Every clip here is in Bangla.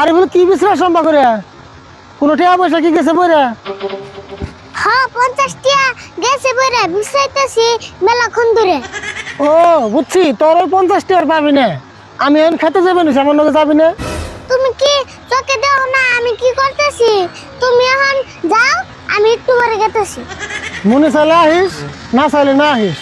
আরে বলে কি বিশ্রাম সম্ভব করে? কোনো টাকা পয়সা কি গেছে বইরা? হ্যাঁ পঞ্চাশ টিয়া গেছে বইরা বিশ্রাইতেছি মেলাক্ষণ ধরে। ও বুঝছি তোর ওই পঞ্চাশ টাকার পাবি না। আমি এখন খেতে যাবে না আমার লোকে যাবি না। তুমি কি চোখে দাও না আমি কি করতেছি? তুমি এখন যাও আমি একটু পরে গেতেছি মনে চাইলে আহিস না চাইলে না আহিস।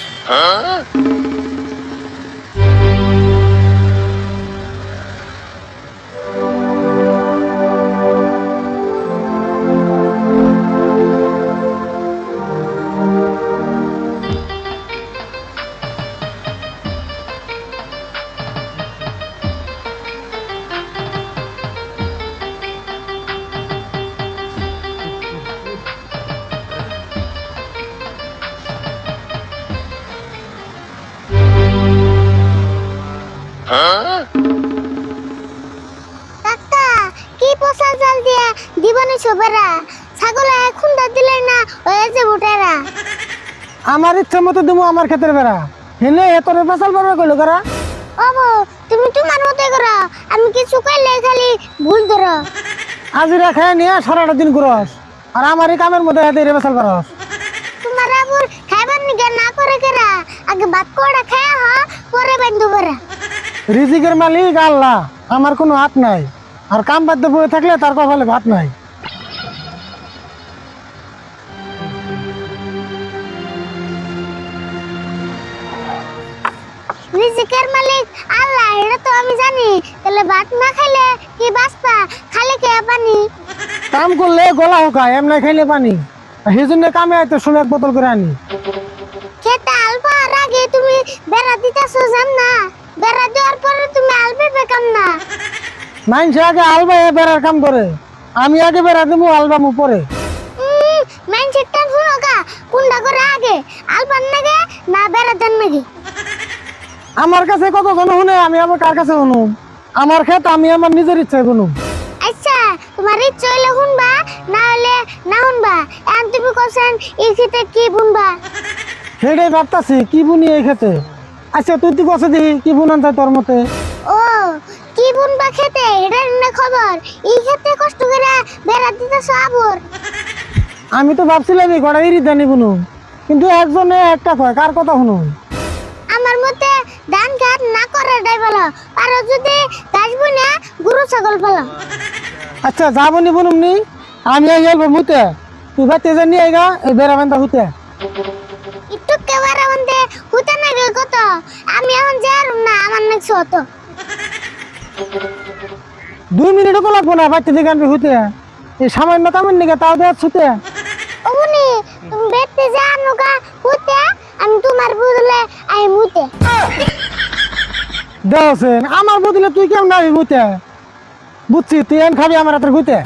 কাকা কি পোষা জাল দিয়া দিবনি সবেরা ছাগলে এখন দা দিলে না হয়ে যে ভুটেরা। আমার ইচ্ছা মতো দেবো আমার ক্ষেতের বেড়া হেনে এত ফসল বাড়া করল করা। ওবো তুমি তোমার মতো করো। আমি কিছু কইলে খালি ভুল ধরো? আজিরা খায় নিয়ে সারাটা দিন করস আর আমার এই কামের মধ্যে হাতে রে ফসল বাড়স। তোমার আবুর খাইবার নিগে না করে কেরা? আগে ভাত কোড়া খায় হ পরে বেন্দু বরা রিজিকের মালিক আল্লাহ আমার কোনো হাত নাই। আর কাম বাদ বয়ে থাকলে তার কপালে ভাত নাই। রিজিকের মালিক আল্লাহ এটা তো আমি জানি। তাহলে ভাত না খাইলে কি বাঁচবা? খালি কে পানি? কাম করলে গলা হোকায় এমনি খাইলে পানি। সেই জন্য কামে আইতে সময় এক বোতল করে আনি। খেতে আলবা আর আগে তুমি বেড়া দিতেছো জান না? বেড়া দেওয়ার পরে তুমি আলবে বেকাম না। মাইনসে আগে আলবা এ বেড়ার কাম করে। আমি আগে বেড়া দেবো আলবামু পরে মাইন্ডসেট টা শুনো গা কোনটা করে আগে আলবার নাগে না বেড়া দেন নাগে। আমার কাছে কত জন শুনে আমি আবার কার কাছে শুনুম আমার ক্ষেত আমি আমার নিজের ইচ্ছায় শুনুম আচ্ছা তোমার ইচ্ছে হইলে শুনবা না হলে না শুনবা। এখন তুমি কোসেন এই খেতে কি বুনবা? সেটাই ভাবতাছি কি বুনি এই খেতে আচ্ছা তুই তুই কষে দিই কি বুনান চাই তোর মতে? ও কি বুনবা খেতে? এটা না খবর। এই খেতে কষ্ট করে বেড়া দিতেছো আবর। আমি তো ভাবছিলাম এই গড়া ইরি জানি বুনুম কিন্তু একজনে একটা কয় কার কথা শুনুম আমার মতে ধান খাত না করে ডাই বলো আর যদি গাছ বুনে গরু ছাগল ফেলো আচ্ছা যাবনি বুনুম নি আমি এই গেলবো মুতে তুই ভাতে জানি আইগা এই বেড়া বান্ধা হুতে একটু কেবারে মধ্যে হুতে না গে কত আমি এখন যারুম না আমার নাকি হতো দুই মিনিটও না বাচ্চা দিকে আনবি হুতে। এই সামান্য কামের নিকে তাও দেওয়া ছুতে। ওমনি তুমি বেতে জানো গা হুতে আমি তোমার আই মুতে। আমার বদলে তুই কেমন নাবি মুতে? বুঝছি তুই এন খাবি আমার হাতের হুতে।